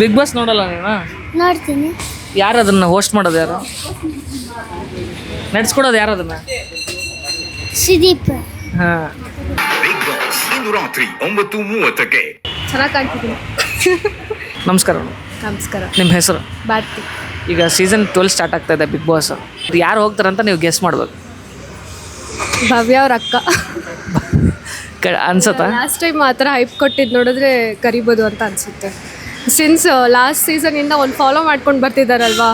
Big boss ನೋಡಲ್ಲ ನೀನು? ನೋಡ್ತೀನಿ. ಯಾರು ಅದನ್ನ ಹೋಸ್ಟ್ ಮಾಡೋದು ಯಾರು? ನಡ್ಸ್ಕೊಡೋದು ಯಾರು ಅದನ್ನ ಸುದೀಪ್. ಹಾಂ. ಬಿಗ್ ಬಾಸ್ ಇಂದು ರಾತ್ರಿ ಒಂಬತ್ತು ಮೂವತ್ತಕ್ಕೆ. ಚೆನ್ನಾಗಿ ಕಾಣ್ತಿದ್ದೀನಿ. ನಮಸ್ಕಾರ. ನಮಸ್ಕಾರ. ನಿಮ್ಮ ಹೆಸರು? ಭಾರತಿ. ಈಗ ಸೀಸನ್ ಟ್ವೆಲ್ ಸ್ಟಾರ್ಟ್ ಆಗ್ತಾ ಇದೆ ಬಿಗ್ ಬಾಸ್. ಯಾರು ಹೋಗ್ತಾರಂತ ನೀವು ಗೆಸ್ ಮಾಡ್ಬೇಕು. ಭವ್ಯ ಅವ್ರ ಅಕ್ಕ. ಕ ಅನ್ಸತ್ತಾ? ಲಾಸ್ಟ್ ಟೈಮ್ ಆ ಥರ ಹೈಪ್ ಕೊಟ್ಟಿದ್ದು ನೋಡಿದ್ರೆ ಕರಿಬೋದು ಅಂತ ಅನಿಸುತ್ತೆ. ಸಿನ್ಸ್ ಲಾಸ್ಟ್ ಸೀಸನಿಂದ ಒಂದು ಫಾಲೋ ಮಾಡ್ಕೊಂಡು ಬರ್ತಿದ್ದಾರಲ್ವಾ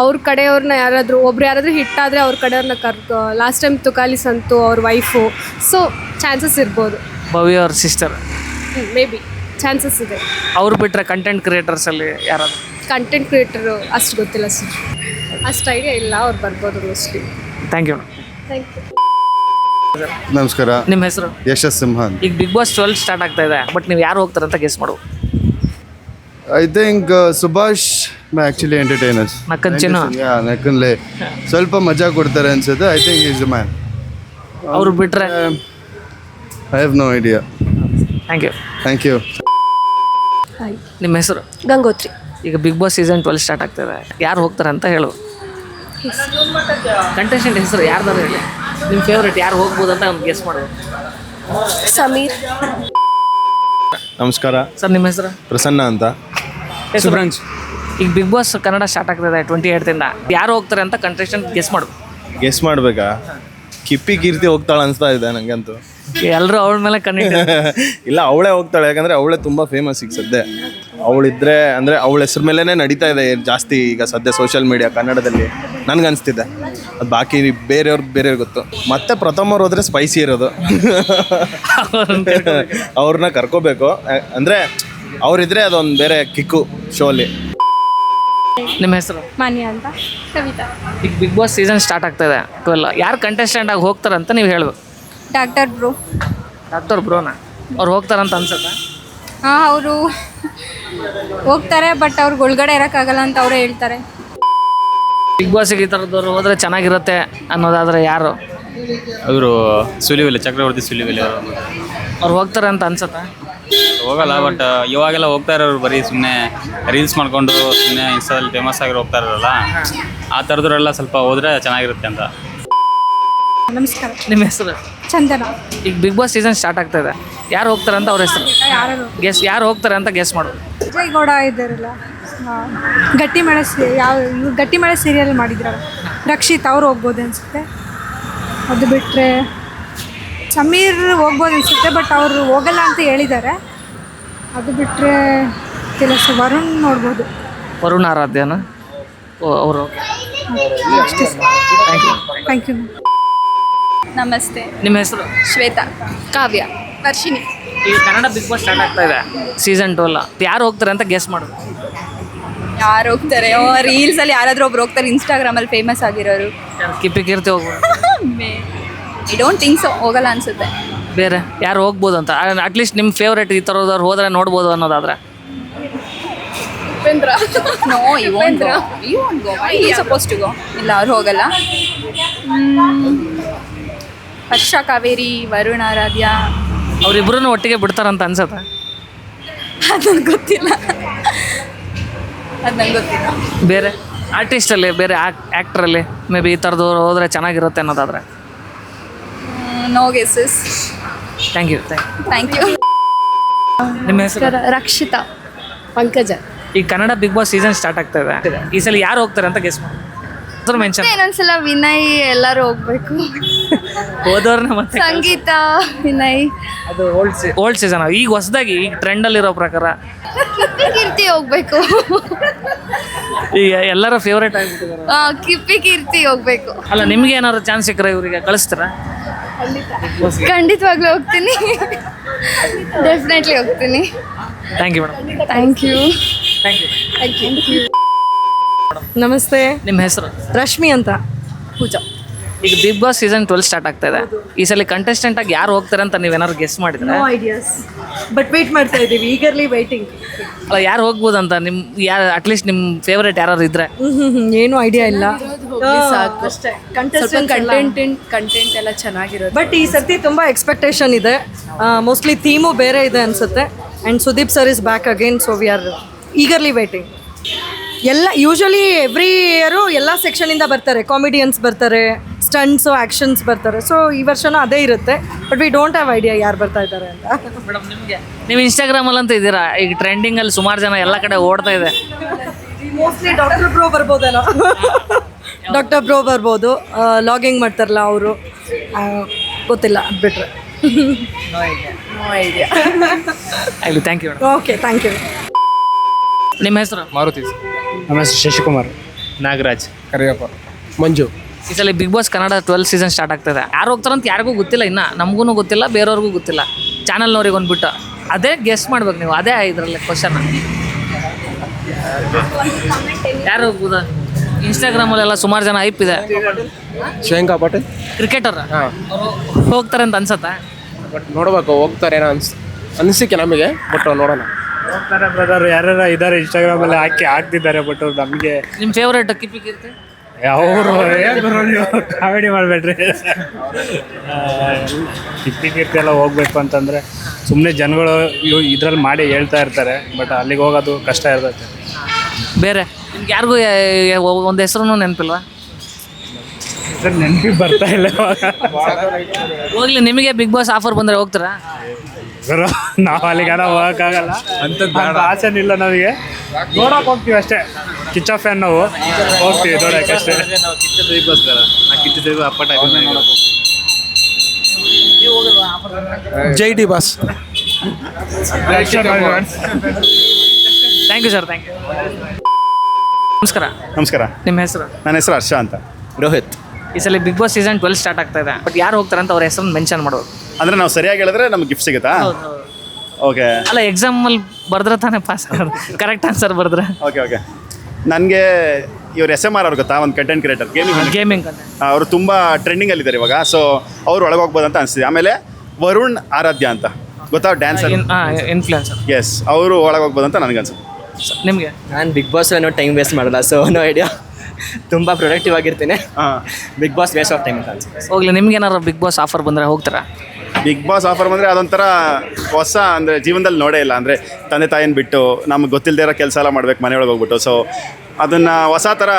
ಅವ್ರ ಕಡೆಯವ್ರನ್ನ ಯಾರಾದರೂ ಒಬ್ರು ಯಾರಾದರೂ ಹಿಟ್ ಆದರೆ ಅವ್ರ ಕಡೆಯವ್ರನ್ನ ಕರ್ಕೊ ಲಾಸ್ಟ್ ಟೈಮ್ ತುಕಾಲಿ ಸಂತು ಅವ್ರ ವೈಫು ಸೊ ಚಾನ್ಸಸ್ ಇರ್ಬೋದು. ಭವ್ಯ ಅವ್ರ ಸಿಸ್ಟರ್ ಮೇ ಬಿ ಚಾನ್ಸಸ್ ಇದೆ. ಅವ್ರು ಬಿಟ್ಟರೆ ಕಂಟೆಂಟ್ ಕ್ರಿಯೇಟರ್ಸಲ್ಲಿ ಯಾರಾದರೂ? ಕಂಟೆಂಟ್ ಕ್ರಿಯೇಟರು ಅಷ್ಟು ಗೊತ್ತಿಲ್ಲ ಸರ್ ಅಷ್ಟು ಐಡಿಯಾ ಇಲ್ಲ ಅವ್ರು ಬರ್ಬೋದು mostly thank you thank you ನಮಸ್ಕಾರ. ನಿಮ್ಮ ಹೆಸರು? ಯಶಸ್ ಸಿಂಹ ಅಂತ ಈಗ ಬಿಗ್ ಬಾಸ್ ಟ್ವೆಲ್ ಸ್ಟಾರ್ಟ್ ಆಗ್ತಾ ಇದೆ ಬಟ್ ನೀವು ಯಾರು ಹೋಗ್ತಾರಂತ ಗೆಸ್ ಮಾಡು. I think Subhash actually entertainers. ನಕ್ಕನ್ಲೆ ಸ್ವಲ್ಪ ಮಜಾ ಕೊಡ್ತಾರೆ ಅನ್ಸುತ್ತೆ ಐ ಥಿಂಕ್ ಈಸ್ ಮ್ಯಾನ್ ಅವ್ರು ಬಿಟ್ಟರೆ I have no idea thank you thank you ನಿಮ್ಮ ಹೆಸರು? ಗಂಗೋತ್ರಿ. ಈಗ Bigg Boss season twelve start ಆಗ್ತದೆ. ಯಾರು ಹೋಗ್ತಾರೆ ಅಂತ ಹೇಳು. ಕಂಟೆಸ್ಟೆಂಟ್ ಹೆಸರು ಯಾರ್ದಾರು ಹೇಳಿ. ನಿಮ್ಮ ಫೇವ್ರೇಟ್ ಯಾರು ಹೋಗ್ಬೋದು ಅಂತ ಒಂದು ಗೆಸ್ ಮಾಡೋದು ಸಮೀರ್. ನಮಸ್ಕಾರ. ಸರ್ ನಿಮ್ಮ ಹೆಸರು? ಪ್ರಸನ್ನ ಅಂತ. ಹೆಸರು ಈಗ ಬಿಗ್ ಬಾಸ್ ಕನ್ನಡ ಸ್ಟಾರ್ಟ್ ಆಗ್ತದೆ ಟ್ವೆಂಟಿ ಏಯ್ಟಿಂದ ಯಾರು ಹೋಗ್ತಾರೆ ಅಂತ ಕಂಟೆಸ್ಟೆಂಟ್ ಗೆಸ್ ಮಾಡು. ಗೆಸ್ ಮಾಡ್ಬೇಕಾ? ಕಿಪ್ಪಿ ಕೀರ್ತಿ ಹೋಗ್ತಾಳೆ ಅನಿಸ್ತಾ ಇದೆ ನನಗಂತೂ ಎಲ್ಲರೂ ಅವಳ ಮೇಲೆ ಕನ್ನಡ ಇಲ್ಲ ಅವಳೇ ಹೋಗ್ತಾಳೆ ಯಾಕಂದ್ರೆ ಅವಳೇ ತುಂಬ ಫೇಮಸ್ ಈಗ ಸದ್ಯ. ಅವಳಿದ್ರೆ ಅಂದರೆ ಅವಳ ಹೆಸ್ರ ಮೇಲೇ ನಡೀತಾ ಇದೆ ಜಾಸ್ತಿ ಈಗ ಸದ್ಯ ಸೋಷಿಯಲ್ ಮೀಡಿಯಾ ಕನ್ನಡದಲ್ಲಿ. ನನಗನ್ಸ್ತಿದೆ ಅನಿಸ್ತಿದೆ. ಅದು ಬಾಕಿ ಬೇರೆಯವ್ರಿಗೆ ಬೇರೆಯವ್ರಿಗೆ ಗೊತ್ತು. ಮತ್ತೆ ಪ್ರಥಮವ್ರು ಹೋದ್ರೆ ಸ್ಪೈಸಿ ಇರೋದು. ಅವ್ರನ್ನ ಕರ್ಕೋಬೇಕು. ಅಂದರೆ ಅವರಿದ್ರೆ ಅದೊಂದು ಬೇರೆ ಕಿಕ್ಕು ಶೋಲಿ. ನಿಮ್ಮ ಹೆಸರು? ಮಾನ್ಯ ಅಂತ. ಕವಿತಾ ಈಗ ಬಿಗ್ ಬಾಸ್ ಸೀಸನ್ ಸ್ಟಾರ್ಟ್ ಆಗ್ತದೆ ಟ್ವೆಲ್ ಯಾರು ಕಂಟೆಸ್ಟೆಂಟ್ ಆಗಿ ಹೋಗ್ತಾರಂತ ನೀವು ಹೇಳ್ಬೇಕು. ಡಾಕ್ಟರ್ ಬ್ರೋ ಡಾಕ್ಟರ್ ಬ್ರೋನ ಅವ್ರು ಹೋಗ್ತಾರಂತ ಅನ್ಸುತ್ತೆ? ಹಾಂ ಅವರು ಹೋಗ್ತಾರೆ ಬಟ್ ಅವ್ರಿಗೆ ಒಳಗಡೆ ಇರೋಕ್ಕಾಗಲ್ಲ ಅಂತ ಅವರೇ ಹೇಳ್ತಾರೆ. ಬಿಗ್ ಬಾಸ್ಗೆ ಈ ಥರದವ್ರು ಹೋದರೆ ಚೆನ್ನಾಗಿರುತ್ತೆ ಅನ್ನೋದಾದ್ರೆ ಯಾರು? ಅವರು ಸುಲಿವಿಲ್ಲ ಚಕ್ರವರ್ತಿ ಸುಲಿವಿಲ್ಲ ಅವರು ಅವ್ರು ಹೋಗ್ತಾರೆ ಅಂತ ಅನ್ಸುತ್ತಾ? ಹೋಗಲ್ಲ ಬಟ್ ಇವಾಗೆಲ್ಲ ಹೋಗ್ತಾ ಇರೋರು ಬರೀ ಸುಮ್ಮನೆ ರೀಲ್ಸ್ ಮಾಡ್ಕೊಂಡು ಸುಮ್ಮನೆ ಇನ್ಸ್ಟಾದಲ್ಲಿ ಫೇಮಸ್ ಆಗಿರೋ ಹೋಗ್ತಾ ಇರೋರಲ್ಲ ಆ ಥರದ್ರೆಲ್ಲ ಸ್ವಲ್ಪ ಹೋದ್ರೆ ಚೆನ್ನಾಗಿರುತ್ತೆ ಅಂತ. ನಮಸ್ಕಾರ. ನಿಮ್ಮ ಹೆಸರು? ಚಂದನ. ಈಗ ಬಿಗ್ ಬಾಸ್ ಸೀಸನ್ ಸ್ಟಾರ್ಟ್ ಆಗ್ತಾ ಇದೆ. ಯಾರು ಹೋಗ್ತಾರೆ ಅಂತ ಅವ್ರ ಹೆಸರು? ಯಾರು ಗೆಸ್ ಯಾರು ಹೋಗ್ತಾರೆ? ಅಂತ ಗೆಸ್ ಮಾಡು. ವಿಜಯ್ ಗೌಡ ಇದ್ದಾರಲ್ಲ ಗಟ್ಟಿ ಮಳೆ ಸೀ ಯಾವ ಇವ್ರು ಗಟ್ಟಿ ಮಳೆ ಸೀರಿಯಲ್ ಮಾಡಿದ್ರಲ್ಲ ರಕ್ಷಿತ್ ಅವ್ರು ಹೋಗ್ಬೋದು ಅನಿಸುತ್ತೆ. ಅದು ಬಿಟ್ಟರೆ ಸಮೀರ್ ಹೋಗ್ಬೋದು ಅನಿಸುತ್ತೆ ಬಟ್ ಅವರು ಹೋಗಲ್ಲ ಅಂತ ಹೇಳಿದ್ದಾರೆ. ಅದು ಬಿಟ್ಟರೆ ಕೆಲಸ ವರುಣ್ ನೋಡ್ಬೋದು. ವರುಣ್ ಆರಾಧ್ಯನ? ಓ ಅವರು. ಥ್ಯಾಂಕ್ ಯು ಥ್ಯಾಂಕ್ ಯು ನಮಸ್ತೆ. ನಿಮ್ಮ ಹೆಸರು? ಶ್ವೇತಾ. ಕಾವ್ಯ. ವರ್ಷಿಣಿ. ಈಗ ಕನ್ನಡ ಬಿಗ್ ಬಾಸ್ ಸ್ಟಾರ್ಟ್ ಆಗ್ತಾ ಇದೆ. ಸೀಸನ್ ಟ್ವೆಲ್ ಯಾರು ಹೋಗ್ತಾರೆ ಅಂತ ಗೆಸ್ ಮಾಡು. ಯಾರು ಹೋಗ್ತಾರೆ? ರೀಲ್ಸ್ ಅಲ್ಲಿ ಯಾರಾದ್ರೂ ಒಬ್ರು ಹೋಗ್ತಾರೆ. ಇನ್ಸ್ಟಾಗ್ರಾಮ್ ಅಲ್ಲಿ ಫೇಮಸ್ ಆಗಿರೋರು. ಕಿಪಿ ಕಿಪ್ಪಿ ಕೀರ್ತಿ ಹೋಗ್ಬೋದು. ಐ ಡೋಂಟ್ ಥಿಂಕ್ ಸೊ ಹೋಗಲ್ಲ ಅನ್ಸುತ್ತೆ. ಬೇರೆ ಯಾರು ಹೋಗ್ಬೋದು ಅಂತ. ಅಟ್ಲೀಸ್ಟ್ ನಿಮ್ಮ ಫೇವ್ರೇಟ್ ಈ ಥರದವ್ರು ಹೋದ್ರೆ ನೋಡ್ಬೋದು ಅನ್ನೋದಾದ್ರೆ. Upendra. No you want go you want go I suppose to go ಇಲ್ಲ ಅವ್ರು ಹೋಗಲ್ಲ. ಹರ್ಷ ಕಾವೇರಿ ವರುಣ ಆರಾಧ್ಯ ಅವರಿಬ್ಬರೂ ಒಟ್ಟಿಗೆ ಬಿಡ್ತಾರಂತ ಅನ್ಸುತ್ತೆ. ಅದು ನಂಗೆ ಗೊತ್ತಿಲ್ಲ. ಅದು ನಂಗೆ ಗೊತ್ತಿಲ್ಲ. ಬೇರೆ ಆರ್ಟಿಸ್ಟಲ್ಲಿ ಬೇರೆ ಆ್ಯಕ್ಟ್ರಲ್ಲಿ ಮೇ ಬಿ ಈ ಥರದವ್ರು ಹೋದ್ರೆ ಚೆನ್ನಾಗಿರುತ್ತೆ ಅನ್ನೋದಾದ್ರೆ. No guesses thank you thank you ನಿಮ್ಮ ಹೆಸರು? ರಕ್ಷಿತಾ ಪಂಕಜ. ಈ Kannada Bigg Boss season start ಆಗ್ತಾ ಇದೆ. ಈ ಸಲ ಯಾರು ಹೋಗ್ತಾರೆ ಅಂತ ಗೆಸ್ ಮಾಡಿ. ಮೆನ್ಷನ್ ಇನ್ನೊಂದ್ಸಲ ವಿನಯ್ ಎಲ್ಲರೂ ಹೋಗ್ಬೇಕು. ಹೋದವ್ರನ್ನ ಮತ್ತೆ ಸಂಗೀತ ವಿನಯ್. ಅದು ಓಲ್ಡ್ ಓಲ್ಡ್ ಸೀಸನ್ ಈಗ ಹೊಸದಾಗಿ ಈಗ ಟ್ರೆಂಡಲ್ಲಿರೋ ಪ್ರಕಾರ. ಕೀರ್ತಿ ಹೋಗ್ಬೇಕು. ಈಗ ಎಲ್ಲರ ಫೇವ್ರೇಟ್ ಆಗಿಬಿಟ್ಟಿದ್ದಾರೆ. ಕಿಪ್ಪಿ ಕೀರ್ತಿ ಹೋಗ್ಬೇಕು. ಅಲ್ಲ ನಿಮ್ಗೆ ಏನಾದ್ರು ಚಾನ್ಸ್ ಸಿಕ್ಕರೆ ಇವರಿಗೆ ಕಳಿಸ್ತೀರಾ? ಖಂಡಿತವಾಗ್ಲೂ ಹೋಗ್ತೀನಿ. ಡೆಫಿನೆಟ್ಲಿ ಹೋಗ್ತೀನಿ. Thank you madam thank you thank you ನಮಸ್ತೆ. ನಿಮ್ಮ ಹೆಸರು? ರಶ್ಮಿ ಅಂತ. ಪೂಜಾ. ಈಗ Bigg Boss season twelve start ಆಗ್ತಾ ಇದೆ. ಈ ಸಲ ಕಂಟೆಸ್ಟೆಂಟ್ ಆಗಿ ಯಾರು ಹೋಗ್ತಾರೆ ಅಂತ ನೀವೇನಾದ್ರು ಗೆಸ್ ಮಾಡಿದ್ರೆ? ಐಡಿಯಾಸ್ ಬಟ್ ವೇಟ್ ಮಾಡ್ತಾ ಇದ್ದೀವಿ. ಈಗರ್ಲಿ ವೈಟಿಂಗ್ ಅಲ್ಲ ಯಾರು ಹೋಗ್ಬೋದಂತ? ಅಂತ ನಿಮ್ಮ ಯಾರು ಅಟ್ಲೀಸ್ಟ್ ನಿಮ್ಮ ಫೇವ್ರೇಟ್ ಯಾರು ಇದ್ರೆ. ಏನು ಐಡಿಯಾ ಇಲ್ಲ. ಸ್ವಲ್ಪ ಕಂಟೆಂಟ್ ಕಂಟೆಂಟ್ ಎಲ್ಲ ಚೆನ್ನಾಗಿರೋದು ಬಟ್ ಈ ಸರ್ತಿ ತುಂಬಾ ಎಕ್ಸ್ಪೆಕ್ಟೇಷನ್ ಇದೆ. ಮೋಸ್ಟ್ಲಿ ಥೀಮು ಬೇರೆ ಇದೆ ಅನ್ಸುತ್ತೆ. And Sudeep sir is back again so we are eagerly waiting ಎಲ್ಲ ಯೂಶಲಿ ಎವ್ರಿ ಇಯರು ಎಲ್ಲ ಸೆಕ್ಷನಿಂದ ಬರ್ತಾರೆ. ಕಾಮಿಡಿಯನ್ಸ್ ಬರ್ತಾರೆ ಸ್ಟಂಟ್ಸು ಆ್ಯಕ್ಷನ್ಸ್ ಬರ್ತಾರೆ. ಸೊ ಈ ವರ್ಷನೂ ಅದೇ ಇರುತ್ತೆ. But we don't have idea ಯಾರು ಬರ್ತಾ ಇದ್ದಾರೆ ಅಂತ. ಮೇಡಮ್ ನಿಮಗೆ ನೀವು ಇನ್ಸ್ಟಾಗ್ರಾಮಲ್ಲಿ ಅಂತ ಇದ್ದೀರಾ? ಈಗ ಟ್ರೆಂಡಿಂಗಲ್ಲಿ ಸುಮಾರು ಜನ ಎಲ್ಲ ಕಡೆ ಓಡ್ತಾ ಇದೆ. ಮೋಸ್ಟ್ಲಿ ಡಾಕ್ಟರ್ ಪ್ರೋ ಬರ್ಬೋದೇನೋ. ಡಾಕ್ಟರ್ ಬ್ರೋ ಬರ್ಬೋದು. ಲಾಗಿಂಗ್ ಮಾಡ್ತಾರಲ್ಲ ಅವರು. ಗೊತ್ತಿಲ್ಲ ಅದು ಬಿಟ್ರೆ. ಆಗಲಿ thank you okay thank you ನಿಮ್ಮ ಹೆಸರು? ಮಾರುತಿ ನಮ್ಮ ಹೆಸರು ಶಶಿಕುಮಾರ್. ನಾಗರಾಜ್. ಕರಿಯಪ್ಪ. ಮಂಜು. ಈ ಸಲ Bigg Boss Kannada twelve season start ಆಗ್ತದೆ. ಯಾರು ಹೋಗ್ತಾರಂತ ಯಾರಿಗೂ ಗೊತ್ತಿಲ್ಲ ಇನ್ನು. ನಮಗೂ ಗೊತ್ತಿಲ್ಲ ಬೇರೆಯವ್ರಿಗೂ ಗೊತ್ತಿಲ್ಲ. ಚಾನಲ್ನವ್ರಿಗೆ ಒಂದ್ಬಿಟ್ಟು ಅದೇ ಗೆಸ್ಟ್ ಮಾಡ್ಬೇಕು ನೀವು. ಅದೇ ಇದರಲ್ಲಿ ಕ್ವಶನ್ ಯಾರು ಹೋಗ್ಬೋದಾ ಇನ್ಸ್ಟಾಗ್ರಾಮಲ್ಲೆಲ್ಲ ಸುಮಾರು ಜನ ಐಪ್ ಇದೆ. ಶ್ರೇಯಾಂಕಾ ಪಾಟೀಲ್? ಕ್ರಿಕೆಟರ್ ಹೋಗ್ತಾರೆ ಅಂತ ಅನ್ಸತ್ತಾ? ಬಟ್ ನೋಡ್ಬೇಕು ಹೋಗ್ತಾರೆ ಏನೋ ಅನ್ಸ್ ಅನಿಸಿಕೆ ನಮಗೆ ಬಟ್ ನೋಡೋಣ. ಹೋಗ್ತಾರೆ ಬ್ರದರ್ ಯಾರ್ಯಾರ ಇದ್ದಾರೆ ಇನ್ಸ್ಟಾಗ್ರಾಮಲ್ಲಿ ಹಾಕಿ ಹಾಕ್ತಿದ್ದಾರೆ ಬಟ್ ನಮಗೆ ನಿಮ್ಮ ಫೇವ್ರೇಟ್ ಕಿಪ್ಪಿ ಕೀರ್ತಿ? ಅವರು ಕಾಮಿಡಿ ಮಾಡಬೇಡ್ರಿ. ಕಿತ್ತಿ ಕೀರ್ತಿ ಎಲ್ಲ ಹೋಗ್ಬೇಕು ಅಂತಂದರೆ ಸುಮ್ಮನೆ ಜನಗಳು ಇದ್ರಲ್ಲಿ ಮಾಡಿ ಹೇಳ್ತಾ ಇರ್ತಾರೆ ಬಟ್ ಅಲ್ಲಿಗೆ ಹೋಗೋದು ಕಷ್ಟ ಇರ್ತೈತೆ ಬೇರೆ. ನಿಮ್ಗೆ ಯಾರಿಗೂ ಒಂದು ಹೆಸರು ನೆನಪಿಲ್ವಾ? ಸರ್ ನೆನಪಿಗೆ ಬರ್ತಾ ಇಲ್ಲ ಹೋಗ್ಲಿ ನಿಮಗೆ ಬಿಗ್ ಬಾಸ್ ಆಫರ್ ಬಂದರೆ ಹೋಗ್ತೀರಾ? ನಾವು ಅಲ್ಲಿಗಾರ ಹೋಗೋಕ್ಕಾಗಲ್ಲ. ಅಂತ ಇಲ್ಲ ನಮಗೆ. ನೋಡೋಕೆ ಹೋಗ್ತೀವಿ ಅಷ್ಟೇ. ಕಿಚ್ಚ ಫ್ಯಾನ್ ನಾವು. ಹೋಗ್ತೀವಿ ನೋಡೋಕೆ ಅಷ್ಟೇ. ಜೈ D boss. Thank you sir thank you ನಮಸ್ಕಾರ. ನಮಸ್ಕಾರ. ನಿಮ್ಮ ಹೆಸರು? ನನ್ನ ಹೆಸರು ಹರ್ಷ ಅಂತ. ರೋಹಿತ್. ಈ ಸಲ Bigg Boss season twelve start ಆಗ್ತಾ ಇದೆ. ಬಟ್ ಯಾರು ಹೋಗ್ತಾರೆ ಅಂತ ಅವ್ರ ಹೆಸರು ಮೆನ್ಷನ್ ಮಾಡೋದು ಅಂದರೆ ನಾವು ಸರಿಯಾಗಿ ಹೇಳಿದ್ರೆ ನಮ್ಗೆ ಗಿಫ್ಟ್ ಸಿಗುತ್ತಾ? ಓಕೆ ಅಲ್ಲ ಎಕ್ಸಾಮ್ ಅಲ್ಲಿ ಬರೆದ್ರೆ ತಾನೇ ಪಾಸ್ ಆಗೋದು. ಕರೆಕ್ಟ್ ಆನ್ಸರ್ ಬರೆದ್ರೆ. ಓಕೆ ಓಕೆ ನನಗೆ ಇವ್ರು ಎಸ್ ಎಂ ಆರ್ ಅವ್ರು ಗೊತ್ತಾ? ಒಂದು ಕಂಟೆಂಟ್ ಕ್ರಿಯೇಟರ್ ಗೇಮಿಂಗ್ ಗೇಮಿಂಗ್ ಅವರು ತುಂಬ ಟ್ರೆಂಡಿಂಗಲ್ಲಿದ್ದಾರೆ ಇವಾಗ. ಸೊ ಅವ್ರು ಒಳಗೆ ಹೋಗ್ಬೋದು ಅಂತ ಅನಿಸ್ತಿದೆ ಆಮೇಲೆ ವರುಣ್ ಆರಾಧ್ಯ ಅಂತ. ಗೊತ್ತಾ? ಡ್ಯಾನ್ಸರ್ ಹಾಂ ಇನ್ಫ್ಲುಯೆನ್ಸರ್ ಎಸ್ ಅವರು ಒಳಗೆ ಹೋಗ್ಬೋದು ಅಂತ ನನಗನ್ಸುತ್ತೆ. ನಿಮಗೆ? ನಾನು ಬಿಗ್ ಬಾಸ್ ಏನೋ ಟೈಮ್ ವೇಸ್ಟ್ ಮಾಡಲ್ಲ ಸೊ ನೋ ಐಡಿಯಾ ತುಂಬ ಪ್ರೊಡಕ್ಟಿವ್ ಆಗಿರ್ತೀನಿ. ಹಾಂ. Bigg Boss waste of time ಅಂತ ಅನ್ಸುತ್ತೆ. ಹೋಗ್ಲಿ ನಿಮ್ಗೆ ಏನಾರು ಬಿಗ್ ಬಾಸ್ ಆಫರ್ ಬಂದರೆ ಹೋಗ್ತಾರಾ? ಬಿಗ್ ಬಾಸ್ ಆಫರ್ ಬಂದರೆ ಅದೊಂಥರ ಹೊಸ ಅಂದರೆ ಜೀವನದಲ್ಲಿ ನೋಡೇ ಇಲ್ಲ. ಅಂದರೆ ತಂದೆ ತಾಯಿನ ಬಿಟ್ಟು ನಮ್ಗೆ ಗೊತ್ತಿಲ್ಲದೆ ಇರೋ ಕೆಲಸ ಎಲ್ಲ ಮಾಡ್ಬೇಕು ಮನೆಯೊಳಗೆ ಹೋಗ್ಬಿಟ್ಟು. ಸೊ ಅದನ್ನು ಹೊಸ ಥರ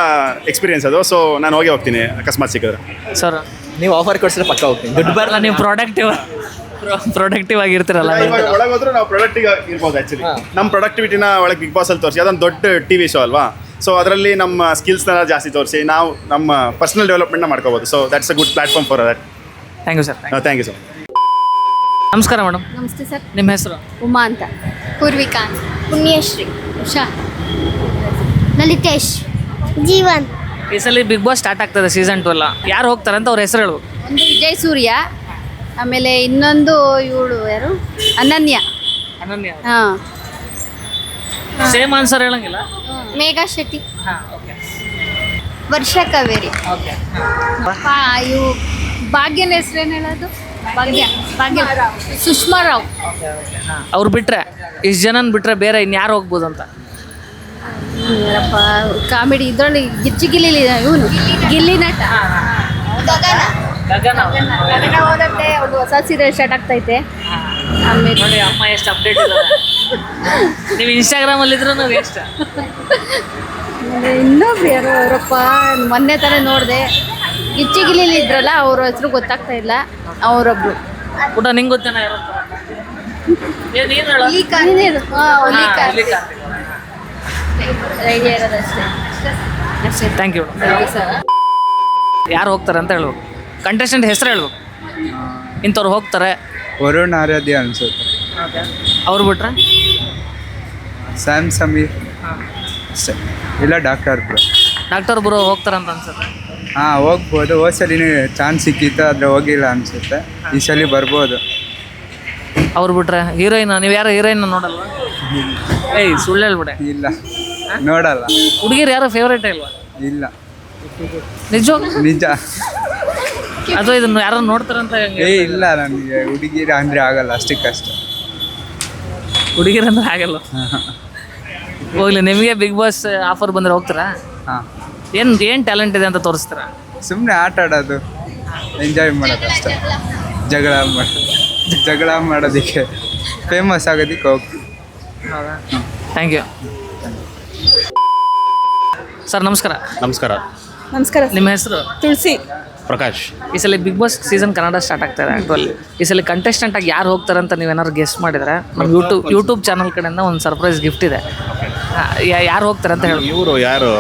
ಎಕ್ಸ್ಪೀರಿಯನ್ಸ್ ಅದು. ಸೊ ನಾನು ಹೋಗಿ ಹೋಗ್ತೀನಿ ಅಕಸ್ಮಾತ್ ಸಿಕ್ಕಿದ್ರೆ. ಸರ್ ನೀವು ಆಫರ್ ಕೊಡ್ಸಿದ್ರೆ ಪಕ್ಕ ಹೋಗ್ತೀನಿ. ದುಡ್ಡು ಬರಲ್ಲ ನೀವು ಪ್ರೊಡಕ್ಟಿವ್ ಪ್ರೊಡಕ್ಟಿವ್ ಆಗಿರ್ತೀರಲ್ಲ ಇವಾಗ ಹೋದ್ರೂ ನಾವು ಪ್ರೊಡಕ್ಟಿವ್ ಇರ್ಬೋದು ಆ್ಯಕ್ಚುಲಿ ನಮ್ಮ ಪ್ರೊಡಕ್ಟಿವಿಟಿನ ಒಳಗೆ ಬಿಗ್ ಬಾಸಲ್ಲಿ ತೋರಿಸಿ ಅದೊಂದು ದೊಡ್ಡ ಟಿ ವಿ ಶೋ ಅಲ್ವಾ? ಸೊ ಅದರಲ್ಲಿ ನಮ್ಮ ಸ್ಕಿಲ್ಸ್ನೆಲ್ಲ ಜಾಸ್ತಿ ತೋರಿಸಿ ನಾವು ನಮ್ಮ ಪರ್ಸನಲ್ ಡೆವಲಪ್ಮೆಂಟ್ನ ಮಾಡ್ಕೋಬೋದು. So that's a good platform for that thank you sir thank you sir ನಮಸ್ಕಾರ ಮೇಡಮ್ ನಮಸ್ತೆ ಸರ್ ನಿಮ್ಮ ಹೆಸರು? ಉಮಾ ಅಂತ. ಪೂರ್ವಿಕಾ ಪುಣ್ಯಶ್ರೀ. ಉಷಾ. ಲಲಿತೇಶ್. ಜೀವನ್. ಈ ಸಲ ಬಿಗ್ ಬಾಸ್ ಸ್ಟಾರ್ಟ್ ಆಗ್ತದೆ ಸೀಸನ್ ಟು ಎಲ್ಲ ಯಾರು ಹೋಗ್ತಾರೆ ಅಂತ ಅವ್ರ ಹೆಸರು ಹೇಳು ಒಂದು ವಿಜಯ್ ಸೂರ್ಯ ಆಮೇಲೆ ಇನ್ನೊಂದು ಇವಳು ಯಾರು? ಅನನ್ಯ. ಅನನ್ಯ ಹಾಂ. ಸೇಮ್ ಆನ್ಸರ್ ಹೇಳಂಗಿಲ್ಲ? ಮೇಘಾ ಶೆಟ್ಟಿ. ಹಾಂ ಓಕೆ ವರ್ಷ ಕಾವೇರಿ. ಓಕೆ ಇವು ಭಾಗ್ಯನ ಹೆಸರೇನು ಹೇಳೋದು? ಭಾಗ್ಯ ಭಾಗ್ಯ. ಸುಷ್ಮಾ ರಾವ್. ಅವ್ರು ಬಿಟ್ರೆ ಇಷ್ಟು ಜನನ ಬಿಟ್ರೆ ಬೇರೆ ಇನ್ಯಾರು ಹೋಗ್ಬೋದು ಅಂತ ಏನಪ್ಪ ಕಾಮಿಡಿ ಇದರಲ್ಲಿ ಗಿಚ್ಚಿ ಗಿಲ್ಲಿ ಇವನು. ಗಿಲ್ಲಿ ನಟ. ಗಗನ. ಕನ್ನಡ ಓದತ್ತೆ ಒಂದು ಹೊಸ ಸೀರಿಯಲ್ ಸ್ಟಾರ್ಟ್ ಆಗ್ತೈತೆ. ಆಮೇಲೆ ನೋಡಿ ಅಮ್ಮ ಎಷ್ಟು ಅಪ್ಡೇಟ್ ಇಲ್ಲ ನೀವು ಇನ್ಸ್ಟಾಗ್ರಾಮಲ್ಲಿ ಇದ್ರೂ ನಾವು ಎಷ್ಟು ಆಮೇಲೆ ಇನ್ನೊಬ್ರು ಯಾರು ಅವರಪ್ಪ ಮೊನ್ನೆ ತಾನೇ ನೋಡಿದೆ. ಕಿಚ್ಚಿ ಗಿಲ್ಲಿ ಇದ್ರಲ್ಲ ಅವ್ರ ಹೆಸರು ಗೊತ್ತಾಗ್ತಾ ಇಲ್ಲ. ಅವರೊಬ್ರು. ಊಟ ನಿಂಗೆ ಗೊತ್ತೇನ ಐಡಿಯಾ ಇರೋದಷ್ಟೇ. ಥ್ಯಾಂಕ್ ಯು ಸರ್ ಯಾರು ಹೋಗ್ತಾರೆ ಅಂತ ಹೇಳ್ಬೇಕು ಕಂಟೆಸ್ಟೆಂಟ್ ಹೆಸರು ಹೇಳ್ಬೇಕು. ಇಂಥವ್ರು ಹೋಗ್ತಾರೆ. ವರುಣ್ ಆರಾಧ್ಯ ಅನ್ಸುತ್ತೆ. ಅವ್ರು ಬಿಟ್ರೆ? ಸ್ಯಾಮ್ ಸಮೀರ್ ಇಲ್ಲ ಡಾಕ್ಟರ್ ಬ್ರೋ ಡಾಕ್ಟರ್ ಬ್ರೋ ಹೋಗ್ತಾರೆ ಅಂತ ಅನ್ಸುತ್ತೆ. ಹಾಂ ಹೋಗ್ಬೋದು. ಹೋದ ಸಲ ಚಾನ್ಸ್ ಸಿಕ್ಕಿತ್ತು ಆದರೆ ಹೋಗಿಲ್ಲ ಅನಿಸುತ್ತೆ. ಈ ಸಲ ಬರ್ಬೋದು. ಅವ್ರು ಬಿಟ್ರೆ ಹೀರೋಯಿನ್ ನೀವು ಯಾರು ಹೀರೋಯಿನ್ ನೋಡಲ್ವಾ? ಏಯ್ ಸುಳ್ಳು ಹೇಳ್ಬಿಡೆ. ಇಲ್ಲ. ನೋಡಲ್ಲ. ಹುಡುಗಿರು ಯಾರು ಫೇವ್ರೇಟ್ ಇಲ್ವಾ? ಇಲ್ಲ. ನಿಜ? ನಿಜ. ಅಥವಾ ಇದನ್ನ ಯಾರು ನೋಡ್ತಾರಂತ ಏ ಇಲ್ಲ ನನಗೆ ಹುಡುಗಿರ ಅಂದರೆ ಆಗಲ್ಲ ಅಷ್ಟಕ್ಕಷ್ಟೇ ಹುಡುಗಿರಂದ್ರೆ ಆಗಲ್ಲ. ಹೋಗ್ಲಿ ನಿಮಗೆ ಬಿಗ್ ಬಾಸ್ ಆಫರ್ ಬಂದ್ರೆ ಹೋಗ್ತಾರಾ? ಹಾಂ. ಏನು ಏನು ಟ್ಯಾಲೆಂಟ್ ಇದೆ ಅಂತ ತೋರಿಸ್ತಾರ? ಸುಮ್ಮನೆ ಆಟ ಆಡೋದು ಎಂಜಾಯ್ ಮಾಡೋದು ಅಷ್ಟೇ. ಜಗಳ ಮಾಡೋದು ಜಗಳ ಮಾಡೋದಕ್ಕೆ ಫೇಮಸ್ ಆಗೋದಕ್ಕೆ ಹೋಗ್ತೀವಿ. ಹೌದಾ? ಥ್ಯಾಂಕ್ ಯು ಸರ್ ನಮಸ್ಕಾರ. ನಮಸ್ಕಾರ. ನಮಸ್ಕಾರ ನಿಮ್ಮ ಹೆಸರು? ತುಳಸಿ. ಪ್ರಕಾಶ್. ಈ ಸಲ Bigg Boss season Kannada start ಆಗ್ತಾ ಇದೆ ಆ್ಯಕ್ಚುಲಿ ಈ ಸಲ ಕಂಟೆಸ್ಟೆಂಟ್ ಆಗಿ ಯಾರು ಹೋಗ್ತಾರೆ ಅಂತ ನೀವು ನೀವೇನಾದ್ರು ಗೆಸ್ಟ್ ಮಾಡಿದ್ರೆ ನಮ್ಮ ಯೂಟ್ಯೂಬ್ ಯೂಟ್ಯೂಬ್ ಚಾನಲ್ ಕಡೆಯಿಂದ ಒಂದು ಸರ್ಪ್ರೈಸ್ ಗಿಫ್ಟ್ ಇದೆ. ಯಾರು ಹೋಗ್ತಾರೆ ಅಂತ ಹೇಳಿ. ಇವರು ಯಾರು?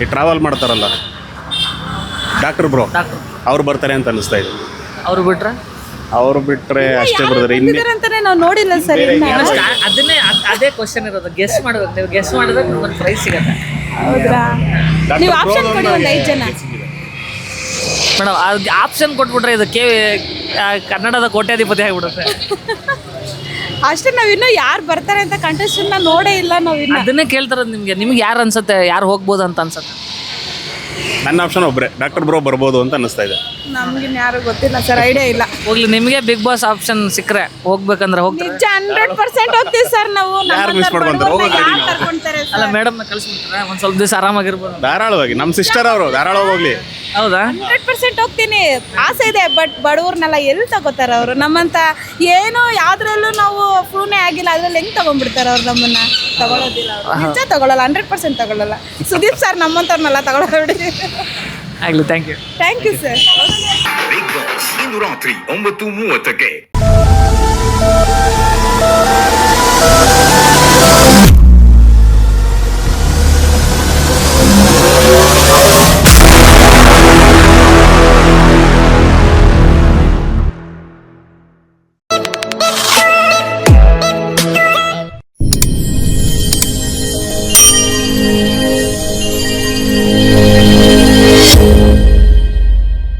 ಈ ಟ್ರಾವೆಲ್ ಮಾಡ್ತಾರಲ್ಲ. ಡಾಕ್ಟರ್ ಬ್ರೋ ಡಾಕ್ಟ್ರು ಅವ್ರು ಬರ್ತಾರೆ ಅಂತ ಅನಿಸ್ತಾ ಇದೆ. ಅವ್ರು ಬಿಟ್ರೆ? ಅವ್ರು ಬಿಟ್ರೆ ಅಷ್ಟೇ ಬರ್ತಾರೆ ಇನ್ನೇ ಅಂತಾನೆ ನಾವು ನೋಡಿಲ್ಲ ಸರ್ ಅದನ್ನೇ ಅದ್- ಅದೇ ಕ್ವಶನ್ ಇರೋದು. ಗೆಸ್ ಮಾಡೋದು ನೀವು ಗೆಸ್ ಮಾಡಿದ್ರೆ ನಿಮ್ಗೆ ಪ್ರೈಸ್ ಸಿಗುತ್ತೆ. ಹೌದ್ರಾ ನೀವು ಆಪ್ಷನ್ ಕೊಡಿ ಒಂದು ಐದು ಜನ. ಮೇಡಮ್ ಆಪ್ಷನ್ ಕೊಟ್ಬಿಟ್ರೆ ಇದು ಕೆ ಕನ್ನಡದ ಕೋಟ್ಯಾಧಿಪತಿ ಆಗಿಬಿಡುತ್ತೆ. ಅಷ್ಟೇ ನಾವು ಇನ್ನೂ ಯಾರು ಬರ್ತಾರೆ ಅಂತ ಕಂಟೆಸ್ಟ್ ನೋಡೇ ಇಲ್ಲ ನಾವು ಇನ್ನು. ಅದನ್ನೇ ಕೇಳ್ತಾರದು ನಿಮಗೆ. ನಿಮ್ಗೆ ಯಾರು ಅನ್ಸುತ್ತೆ? ಯಾರು ಹೋಗ್ಬೋದು ಅಂತ ಅನ್ಸುತ್ತೆ? ನನ್ನ ಆಪ್ಷನ್ ಒಬ್ಬರೇ ಡಾಕ್ಟರ್ ಬ್ರೋ ಬರ್ಬೋದು ಅಂತ ಅನಿಸ್ತಾ ಇದೆ. ನಮ್ಗಿನ್ ಯಾರು ಗೊತ್ತಿಲ್ಲ ಸರ್ ಐಡಿಯಾ ಇಲ್ಲ. ಹೋಗ್ಲಿ ನಿಮಗೆ ಬಿಗ್ ಬಾಸ್ ಆಪ್ಷನ್ ಸಿಕ್ಕರೆ ಹೋಗ್ಬೇಕಂದ್ರೆ ಹೋಗ್ತಾರೆ. ನಿಜ ಹಂಡ್ರೆಡ್ ಪರ್ಸೆಂಟ್ ಹೋಗ್ತೀವಿ ಸರ್ ನಾವು. ಯಾರು miss ಮಾಡ್ಕೊಂತಾರೆ? ready. ಅಲ್ಲ ಮೇಡಮ್ ಕಳಿಸ್ಬಿಟ್ರೆ ಒಂದು ಸ್ವಲ್ಪ ದಿವಸ ಆರಾಮಾಗಿರ್ಬೋದು. ಧಾರಾಳವಾಗಿ ನಮ್ಮ ಸಿಸ್ಟರ್ ಅವರು ಧಾರಾಳವಾಗಿ ಹೋಗ್ಲಿ. ಹೌದಾ? ಹಂಡ್ರೆಡ್ ಪರ್ಸೆಂಟ್ ಹೋಗ್ತೀನಿ. ಆಸೆ ಇದೆ ಬಟ್ ಬಡವ್ರನ್ನೆಲ್ಲ ಎಲ್ಲಿ ತಗೋತಾರೆ ಅವರು? ನಮ್ಮಂತ ಏನು ಯಾವ್ದ್ರಲ್ಲೂ ನಾವು ಪ್ರೂನೇ ಆಗಿಲ್ಲ ಅದ್ರಲ್ಲಿ ಹೆಂಗ್ ತಗೊಂಡ್ಬಿಡ್ತಾರೆ ಅವ್ರು ನಮ್ಮನ್ನ? ತಗೊಳ್ಳೋದಿಲ್ಲ ನಿಜ ತಗೊಳ್ಳಲ್ಲ ಹಂಡ್ರೆಡ್ ಪರ್ಸೆಂಟ್ ತಗೊಳ್ಳಲ್ಲ ಸುದೀಪ್ ಸರ್ ನಮ್ಮಂತವ್ರನ್ನೆಲ್ಲ ತಗೊಳ್ಳೋದು ಬಿಡಿ ಆಗ್ಲಿ thank you thank you sir Big Boss, ಇಂದು ರಾತ್ರಿ ಒಂಬತ್ತು ಮೂವತ್ತಕ್ಕೆ.